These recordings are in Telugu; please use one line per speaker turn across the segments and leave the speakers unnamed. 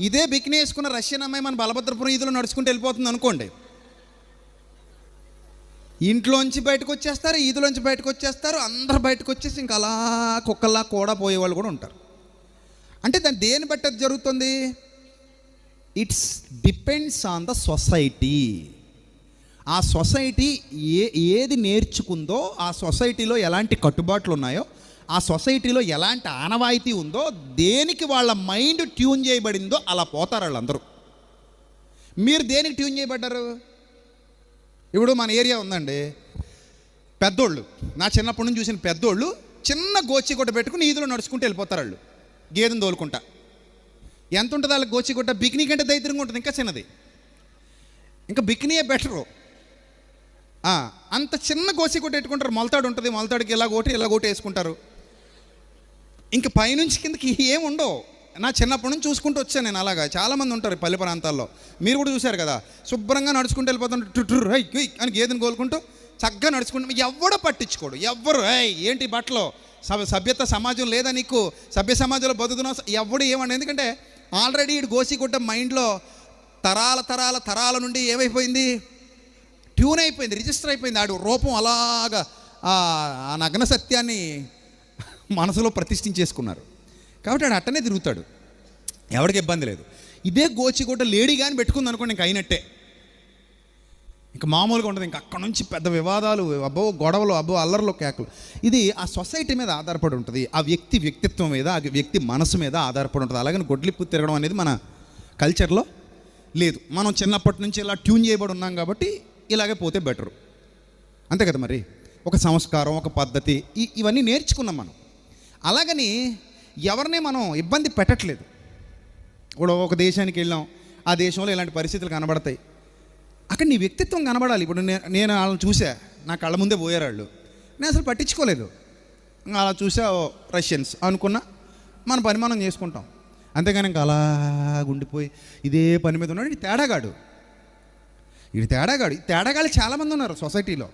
ఇదే బికినీ వేసుకున్న రష్యన్ అమ్మాయి మన బలభద్రపురం ఈదులో నడుచుకుంటూ వెళ్ళిపోతుంది అనుకోండి. ఇంట్లోంచి బయటకు వచ్చేస్తారు ఈదులోంచి బయటకు వచ్చేస్తారు అందరు బయటకు వచ్చేసి ఇంకా అలా కుక్కల్లా కూడా పోయేవాళ్ళు కూడా ఉంటారు. అంటే దాన్ని దేని బట్టి అది జరుగుతుంది? It's depends on the society ఆ సొసైటీ ఏ ఏది నేర్చుకుందో ఆ సొసైటీలో ఎలాంటి కట్టుబాట్లు ఉన్నాయో ఆ సొసైటీలో ఎలాంటి ఆనవాయితీ ఉందో దేనికి వాళ్ళ మైండ్ ట్యూన్ చేయబడిందో అలా పోతారు వాళ్ళందరూ. మీరు దేనికి ట్యూన్ చేయబడ్డారు? ఇప్పుడు మన ఏరియా ఉందండి. పెద్దోళ్ళు నా చిన్నప్పటి నుంచి చూసిన పెద్దోళ్ళు చిన్న గోచిగుడ్డ పెట్టుకుని ఈదులో నడుచుకుంటూ వెళ్ళిపోతారు వాళ్ళు గేదెను తోలుకుంటా. ఎంత ఉంటుంది వాళ్ళకి గోచిగుడ్డ బికినీ కంటే దైత్యంగా ఉంటుంది ఇంకా చిన్నది. ఇంకా బికినీయే బెటరు. అంత చిన్న గోసిగుడ్డ పెట్టుకుంటారు మొలతాడు ఉంటుంది మొలతాడికి ఇలా కొట్టి ఇలా కొట్టి వేసుకుంటారు. ఇంక పైనుంచి కిందకి ఏముండవు నా చిన్నప్పటి నుంచి చూసుకుంటూ వచ్చాను నేను అలాగా. చాలామంది ఉంటారు పల్లె ప్రాంతాల్లో. మీరు కూడా చూశారు కదా. శుభ్రంగా నడుచుకుంటూ వెళ్ళిపోతుంటారు టుట్టు హై హై అని గేదెని కోలుకుంటూ చక్కగా నడుచుకుంటూ ఎవడో పట్టించుకోడు. ఎవ్వరు ఏయ్ ఏంటి బట్టలు? సభ సభ్యత సమాజం లేదా నీకు? సభ్య సమాజంలో బతుకుతున్నావు ఎవడు ఏమన్నా ఎందుకంటే ఆల్రెడీ ఇటు గోసిగుడ్డ మైండ్లో తరాల తరాల తరాల నుండి ఏమైపోయింది? ట్యూన్ అయిపోయింది రిజిస్టర్ అయిపోయింది. ఆడు రూపం అలాగా ఆ నగ్న సత్యాన్ని మనసులో ప్రతిష్ఠించేసుకున్నారు. కాబట్టి ఆడు అట్టనే తిరుగుతాడు. ఎవరికి ఇబ్బంది లేదు. ఇదే గోచిగుడ్డ లేడీ కానీ పెట్టుకుంది అనుకోండి ఇంక అయినట్టే. ఇంకా మామూలుగా ఉంటుంది ఇంకా అక్కడ నుంచి పెద్ద వివాదాలు అబ్బో గొడవలు అబ్బో అల్లర్లు కేకలు. ఇది ఆ సొసైటీ మీద ఆధారపడి ఉంటుంది. ఆ వ్యక్తి వ్యక్తిత్వం మీద ఆ వ్యక్తి మనసు మీద ఆధారపడి ఉంటుంది. అలాగని గొడ్లిప్పు తిరగడం అనేది మన కల్చర్లో లేదు. మనం చిన్నప్పటి నుంచి ఇలా ట్యూన్ చేయబడి ఉన్నాం కాబట్టి ఇలాగే పోతే బెటరు. అంతే కదా మరి? ఒక సంస్కారం ఒక పద్ధతి ఇవన్నీ నేర్చుకున్నాం మనం. అలాగని ఎవరిని మనం ఇబ్బంది పెట్టట్లేదు. ఇప్పుడు ఒక దేశానికి వెళ్ళాం ఆ దేశంలో ఇలాంటి పరిస్థితులు కనబడతాయి. అక్కడ నీ వ్యక్తిత్వం కనబడాలి. ఇప్పుడు నేను నేను వాళ్ళని చూసా నా కళ్ళ ముందే పోయారు వాళ్ళు. నేను అసలు పట్టించుకోలేదు. అలా చూసా ఓ రష్యన్స్ అనుకున్నా మన పరిమాణం చేసుకుంటాం. అంతేగాని ఇంకా అలా గుండిపోయి ఇదే పని మీద ఉన్నాడు. ఇది తేడాగాడు ఇది తేడాగాడు తేడాగాళ్ళు చాలామంది ఉన్నారు సొసైటీలో.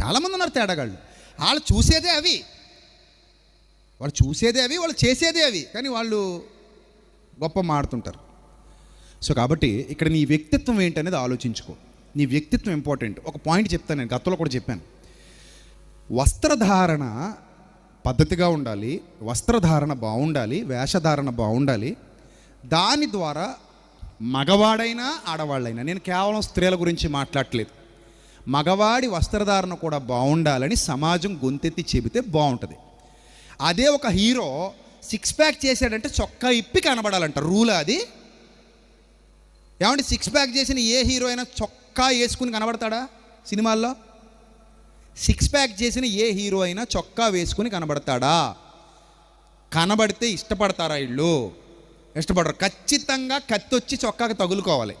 చాలామంది ఉన్నారు తేడాగాళ్ళు వాళ్ళు చూసేదే అవి. వాళ్ళు చూసేదే అవి వాళ్ళు చేసేదే అవి కానీ వాళ్ళు గొప్ప మాడుతుంటారు. సో కాబట్టి ఇక్కడ నీ వ్యక్తిత్వం ఏంటనేది ఆలోచించుకో. నీ వ్యక్తిత్వం ఇంపార్టెంట్. ఒక పాయింట్ చెప్తాను నేను గతంలో కూడా చెప్పాను. వస్త్రధారణ పద్ధతిగా ఉండాలి వస్త్రధారణ బాగుండాలి వేషధారణ బాగుండాలి. దాని ద్వారా మగవాడైనా ఆడవాళ్ళైనా నేను కేవలం స్త్రీల గురించి మాట్లాడట్లేదు. మగవాడి వస్త్రధారణ కూడా బాగుండాలని సమాజం గొంతెత్తి చెబితే బాగుంటుంది. అదే ఒక హీరో సిక్స్ ప్యాక్ చేశాడంటే చొక్కా ఇప్పి కనబడాలంట. రూల్ అది. ఏమంటే సిక్స్ ప్యాక్ చేసిన ఏ హీరో అయినా చొక్కా వేసుకుని కనబడతాడా సినిమాల్లో? సిక్స్ ప్యాక్ చేసిన ఏ హీరో అయినా చొక్కా వేసుకుని కనబడతాడా? కనబడితే ఇష్టపడతారా వీళ్ళు ఇష్టపడరు. ఖచ్చితంగా కత్తి వచ్చి చొక్కాకి తగులుకోవాలి.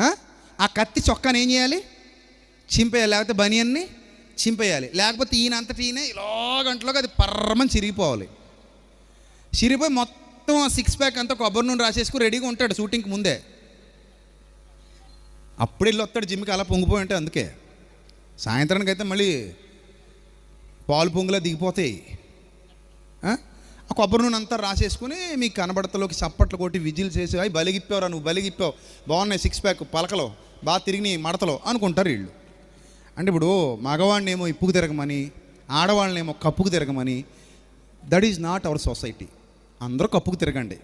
ఆ? ఆ కత్తి చొక్కాని ఏం చేయాలి? చింపేయాలి. లేకపోతే బనియన్ని చింపేయాలి. లేకపోతే ఈయన అంతటి ఈయన ఇలాగంటలోకి అది పర్రమని చిరిగిపోవాలి. చిరిగిపోయి మొత్తం ఆ సిక్స్ ప్యాక్ అంతా కొబ్బరి నూనె రాసేసుకుని రెడీగా ఉంటాడు షూటింగ్కి ముందే. అప్పుడు వెళ్ళి వస్తాడు జిమ్కి అలా పొంగిపోయి ఉంటే అందుకే. సాయంత్రానికి అయితే మళ్ళీ పాలు పొంగులా దిగిపోతాయి. ఆ? కొబ్బరి నూనె అంతా రాసేసుకుని మీకు కనబడతలోకి చప్పట్లు కొట్టి విజిల్ చేసి అవి బలిగిప్పావురా నువ్వు బలిగిప్పావు. బాగున్నాయి సిక్స్ ప్యాక్ పలకలో బాగా తిరిగి మడతలో అనుకుంటారు వీళ్ళు. అంటే ఇప్పుడు మగవాడినేమో ఇప్పుకు తిరగమని ఆడవాళ్ళనేమో కప్పుకు తిరగమని that is not our society అందరూ కప్పుకు తిరగండి.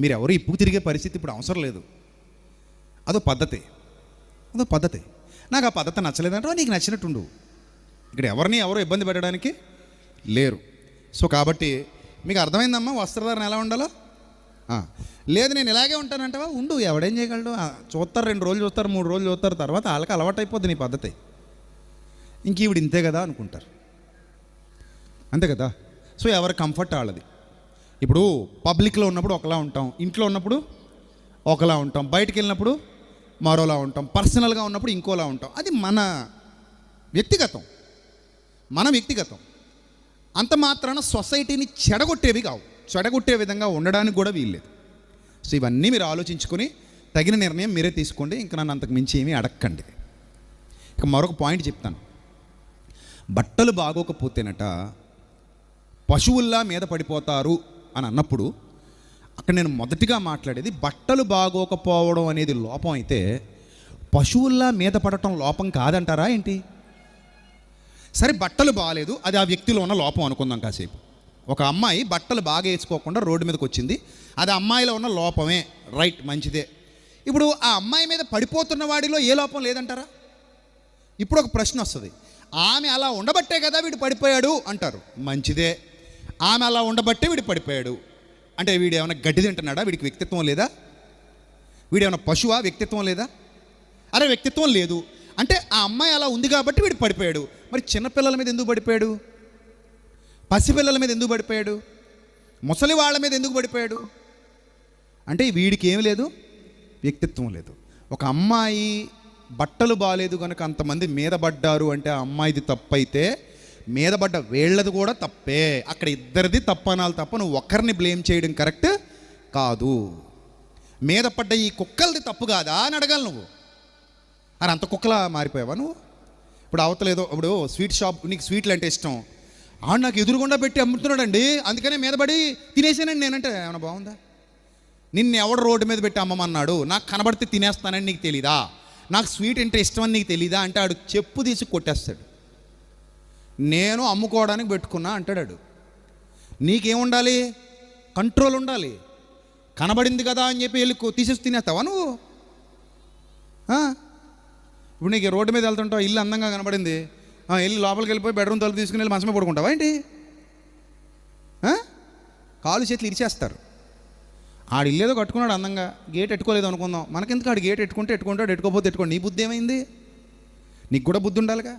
మీరు ఎవరు ఇప్పుకు తిరిగే పరిస్థితి ఇప్పుడు అవసరం లేదు. అదో పద్ధతి. అదో పద్ధతి. నాకు ఆ పద్ధతి నచ్చలేదంటే నీకు నచ్చినట్టుండు. ఇక్కడ ఎవరిని ఎవరు ఇబ్బంది పెట్టడానికి లేరు. సో కాబట్టి మీకు అర్థమైందమ్మా? వస్త్రధారణ ఎలా ఉండాలో? లేదు నేను ఇలాగే ఉంటానంటావా? ఉండు ఎవడేం చేయగలడు? చూస్తారు రెండు రోజులు చూస్తారు మూడు రోజులు చూస్తారు తర్వాత వాళ్ళకి అలవాటు అయిపోద్ది నీ పద్ధతి. ఇంక ఈవిడ ఇంతే కదా అనుకుంటారు. అంతే కదా? సో ఎవరి కంఫర్ట్ వాళ్ళది. ఇప్పుడు పబ్లిక్లో ఉన్నప్పుడు ఒకలా ఉంటాం ఇంట్లో ఉన్నప్పుడు ఒకలా ఉంటాం బయటికి వెళ్ళినప్పుడు మరోలా ఉంటాం పర్సనల్గా ఉన్నప్పుడు ఇంకోలా ఉంటాం. అది మన వ్యక్తిగతం. మన వ్యక్తిగతం. అంత మాత్రాన సొసైటీని చెడగొట్టేవి కావు. చెడగొట్టే విధంగా ఉండడానికి కూడా వీల్లేదు. సో ఇవన్నీ మీరు ఆలోచించుకొని తగిన నిర్ణయం మీరే తీసుకోండి. ఇంకా నన్ను అంతకు మించి ఏమీ అడక్కండి. ఇక మరొక పాయింట్ చెప్తాను. బట్టలు బాగోకపోతేనట పశువుల్లా మీద పడిపోతారు అని అన్నప్పుడు అక్కడ నేను మొదటిగా మాట్లాడేది బట్టలు బాగోకపోవడం అనేది లోపం అయితే పశువుల్లా మీద పడటం లోపం కాదంటారా ఏంటి? సరే బట్టలు బాగాలేదు అది ఆ వ్యక్తిలో ఉన్న లోపం అనుకుందాం కాసేపు. ఒక అమ్మాయి బట్టలు బాగా వేసుకోకుండా రోడ్డు మీదకి వచ్చింది. అది అమ్మాయిలో ఉన్న లోపమే. రైట్ మంచిదే. ఇప్పుడు ఆ అమ్మాయి మీద పడిపోతున్న వాడిలో ఏ లోపం లేదంటారా? ఇప్పుడు ఒక ప్రశ్న వస్తుంది. ఆమె అలా ఉండబట్టే కదా వీడు పడిపోయాడు అంటారు. మంచిదే. ఆమె అలా ఉండబట్టే వీడు పడిపోయాడు. అంటే వీడు ఏమైనా గడ్డి తింటున్నాడా? వీడికి వ్యక్తిత్వం లేదా? వీడు ఏమైనా పశువా? వ్యక్తిత్వం లేదా? అరే వ్యక్తిత్వం లేదు. అంటే ఆ అమ్మాయి అలా ఉంది కాబట్టి వీడు పడిపోయాడు. మరి చిన్నపిల్లల మీద ఎందుకు పడిపోయాడు? పసిపిల్లల మీద ఎందుకు పడిపోయాడు? ముసలి వాళ్ళ మీద ఎందుకు పడిపోయాడు? అంటే వీడికి ఏం లేదు వ్యక్తిత్వం లేదు. ఒక అమ్మాయి బట్టలు బాగాలేదు కనుక అంతమంది మీద పడ్డారు అంటే ఆ అమ్మాయిది తప్పైతే మీద పడ్డ వీళ్ళది కూడా తప్పే. అక్కడ ఇద్దరిది తప్పనాలు తప్ప నువ్వు ఒక్కరిని బ్లేమ్ చేయడం కరెక్ట్ కాదు. మీద పడ్డ ఈ కుక్కలది తప్పు కాదా అని అడగాలి నువ్వు. అని అంత కుక్కలా మారిపోయావా నువ్వు? ఇప్పుడు అవతలేదో ఇప్పుడు స్వీట్ షాప్ నీకు స్వీట్లు అంటే ఇష్టం. ఆడు నాకు ఎదురుగుండా పెట్టి అమ్ముతున్నాడండి. అందుకనే మీదబడి తినేసానండి నేనంటే. ఏమైనా బాగుందా? నిన్ను ఎవడు రోడ్డు మీద పెట్టి అమ్మమన్నాడు? నాకు కనబడితే తినేస్తానని నీకు తెలీదా? నాకు స్వీట్ అంటే ఇష్టం అని నీకు తెలీదా? అంటే ఆడు చెప్పు తీసి కొట్టేస్తాడు. నేను అమ్ముకోవడానికి పెట్టుకున్నా అంటాడు నీకేముండాలి? కంట్రోల్ ఉండాలి. కనబడింది కదా అని చెప్పి వెళ్ళి తీసేసి తినేస్తావా నువ్వు? ఇప్పుడు నీకు రోడ్డు మీద వెళ్తుంటావు ఇల్లు అందంగా కనబడింది. వెళ్ళి లోపలికి వెళ్ళిపోయి బెడ్రూమ్ తలుపు తీసుకుని వెళ్ళి మంచమే పడుకుంటావా ఏంటి? కాలు చేతులు ఇరిచేస్తారు. ఆడు ఇల్లేదో కట్టుకున్నాడు అందంగా గేట్ ఎట్టుకోలేదు అనుకుందాం. మనకెందుకు ఆడు గేట్ ఎట్టుకుంటే ఎట్టుకుంటాడు ఎట్టుకోపోతే ఎట్టుకోండి? నీ బుద్ధి ఏమైంది? నీకు కూడా బుద్ధి ఉండాలిగా?